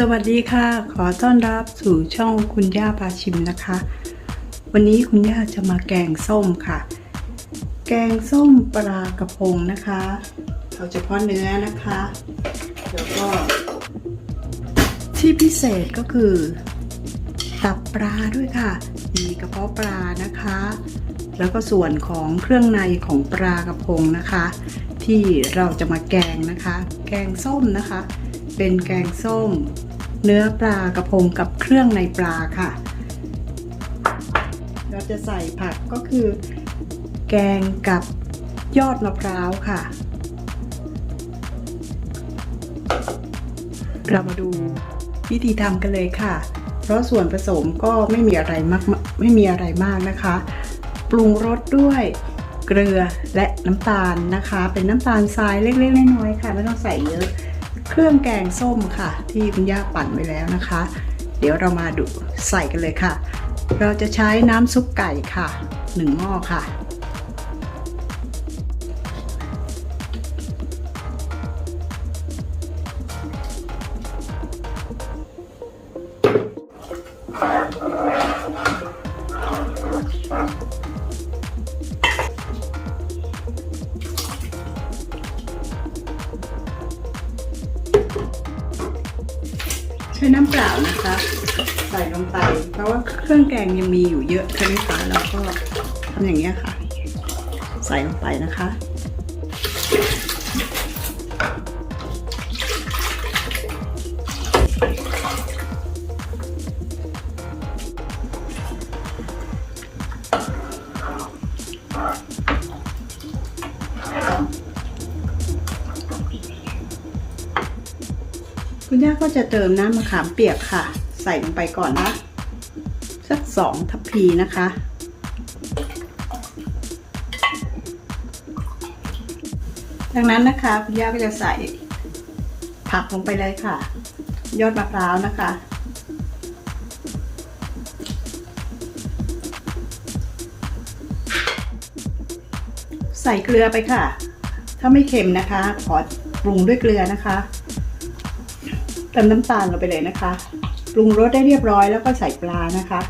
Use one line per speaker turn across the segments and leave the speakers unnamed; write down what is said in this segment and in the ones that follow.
สวัสดีค่ะ ขอต้อนรับสู่ช่องคุณย่าพาชิมนะคะ วันนี้คุณย่าจะมาแกงส้มค่ะ แกงส้มปลากระพงนะคะเอาเฉพาะเนื้อนะคะ แล้วก็ ที่พิเศษก็คือ ตับปลาด้วยค่ะ มีกระเพาะปลานะคะ แล้วก็ส่วนของเครื่องในของปลากระพงนะคะ ที่เราจะมาแกงนะคะ แกงส้มนะคะเป็นแกงส้ม เนื้อปลากระพงกับเครื่องในปลาค่ะ เราจะใส่ผักก็คือ แกงกับยอดมะพร้าวค่ะ เรามาดูวิธีทำกันเลยค่ะ เพราะส่วนผสมก็ไม่มีอะไรมากไม่มีอะไรมากนะคะ ปรุงรสด้วยเกลือและน้ำตาลนะคะ เป็นน้ำตาลทรายเล็กๆน้อยๆค่ะ ไม่ต้องใส่เยอะ เครื่องแกงส้มค่ะ ที่คุณย่าปั่นไว้แล้วนะคะ เดี๋ยวเรามาดูใส่กันเลยค่ะ เราจะใช้น้ำซุปไก่ค่ะหนึ่งหม้อค่ะ เครื่องแกงยังมีอยู่เยอะใช่ไหมคะเราก็ทำอย่างนี้ค่ะ ใส่ลงไปนะคะ คุณย่าก็จะเติมน้ำมะขามเปียกค่ะ ใส่ลงไปก่อนนะ สองทัพพีนะคะ ดังนั้นนะคะคุณย่าก็จะใส่ผักลงไปเลยค่ะ ยอดมะพร้าวนะคะ ใส่เกลือไปค่ะ ถ้าไม่เค็มนะคะ ขอปรุงด้วยเกลือนะคะเติมน้ำตาลลงไปเลยนะคะ ปรุงรสได้เรียบร้อยแล้วก็ใส่ปลานะคะ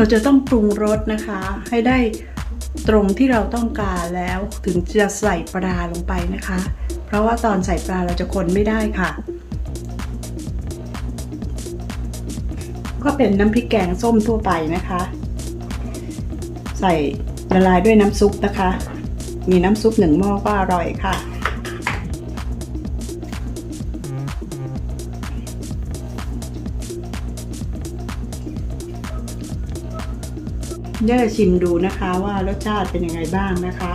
เราจะต้องปรุงรสนะคะ ให้ได้ตรงที่เราต้องการแล้วถึงจะใส่ปลาลงไปนะคะ เพราะว่าตอนใส่ปลาเราจะคนไม่ได้ค่ะ ก็เป็นน้ำพริกแกงส้มทั่วไปนะคะ ใส่ละลายด้วยน้ำซุปนะคะ มีน้ำซุปหนึ่งหม้อก็อร่อยค่ะ เดี๋ยวชิมดูนะคะว่ารสชาติเป็นยังไงบ้างนะคะ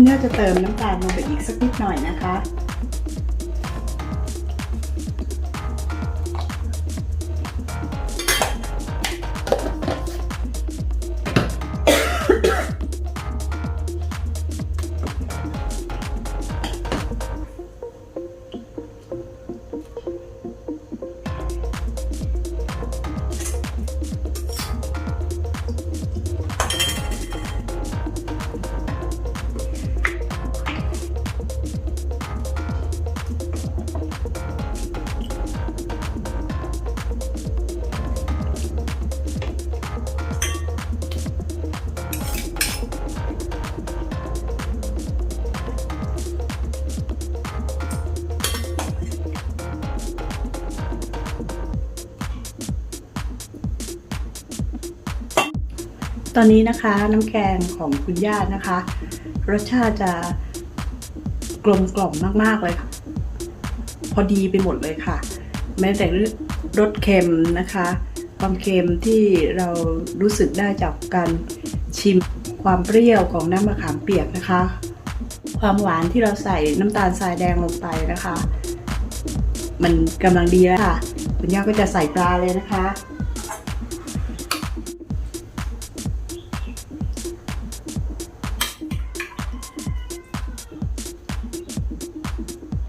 เนื้อจะเติมน้ำตาลลงไปอีกสักนิดหน่อยนะคะ ตอนนี้นะคะน้ำแกงของคุณย่านะคะ รสชาติจะกลมกล่อมมากๆเลยค่ะ พอดีไปหมดเลยค่ะ แม้แต่รสเค็มนะคะ ความเค็มที่เรารู้สึกได้จากการชิมความเปรี้ยวของน้ำมะขามเปียกนะคะ ความหวานที่เราใส่น้ำตาลทรายแดงลงไปนะคะ มันกำลังดีแล้วค่ะ คุณย่าก็จะใส่ปลาเลยนะคะ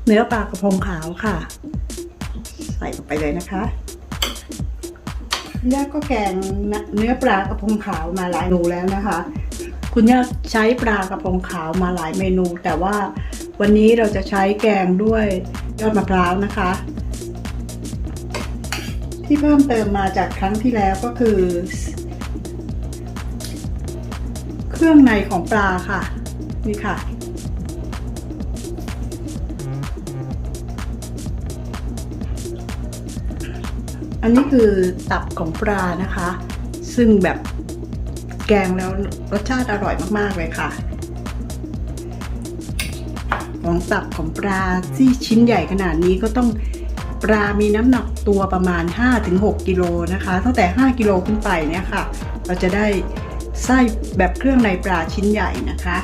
เนื้อปลากระพงขาวค่ะ ใส่ลงไปเลยนะคะ ย่าก็แกงเนื้อปลากระพงขาวมาหลายเมนูแล้วนะคะ คุณย่าใช้ปลากระพงขาวมาหลายเมนู แต่ว่าวันนี้เราจะใช้แกงด้วยยอดมะพร้าวนะคะ ที่เพิ่มเติมมาจากครั้งที่แล้วก็คือ เครื่องในของปลาค่ะ นี่ค่ะ อันนี้คือตับของปลานะคะ ซึ่งแบบแกงแล้วรสชาติอร่อยมาก ๆ เลยค่ะ ของตับของปลาที่ชิ้นใหญ่ขนาดนี้ก็ต้องปลามีน้ำหนักตัวประมาณ 5-6กิโลนะคะตั้งแต่ 5กิโลขึ้นไปเนี่ยค่ะ เราจะได้ไส้แบบเครื่องในปลาชิ้นใหญ่นะคะ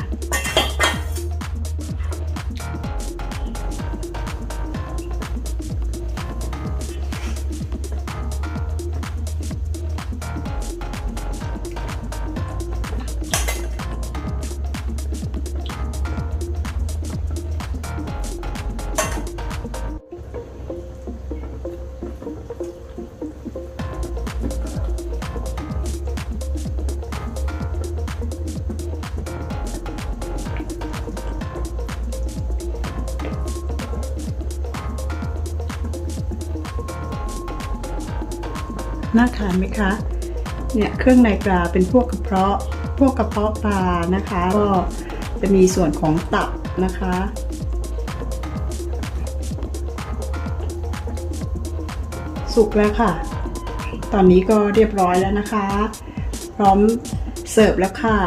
น่าทานไหมคะ เนี่ยเครื่องในปลาเป็นพวกกระเพาะ พวกกระเพาะปลานะคะ ก็จะมีส่วนของตับนะคะ สุกแล้วค่ะ ตอนนี้ก็เรียบร้อยแล้วนะคะ พร้อมเสิร์ฟแล้วค่ะ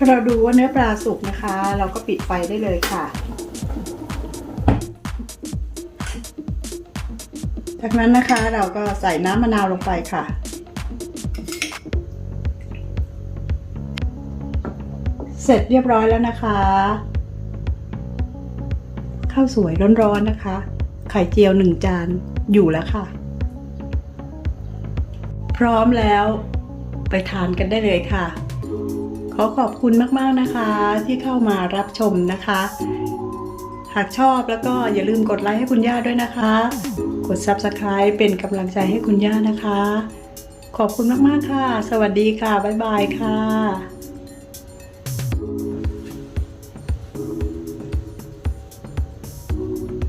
พอเราดูว่าเนื้อปลาสุกนะคะ เราก็ปิดไฟได้เลยค่ะ จากนั้นนะคะเราก็ใส่น้ำมะนาวลงไปค่ะเสร็จเรียบร้อยแล้วนะคะ ข้าวสวยร้อนๆนะคะ ไข่เจียวหนึ่งจานอยู่แล้วค่ะ พร้อมแล้วไปทานกันได้เลยค่ะ ขอขอบคุณมากๆนะคะที่เข้ามารับชมนะคะ หากชอบแล้วก็อย่าลืมกดไลค์ให้คุณย่าด้วยนะคะ กด Subscribe เป็นกำลังใจให้คุณย่านะคะ ขอบคุณมากๆค่ะ สวัสดีค่ะ บ๊ายบายค่ะ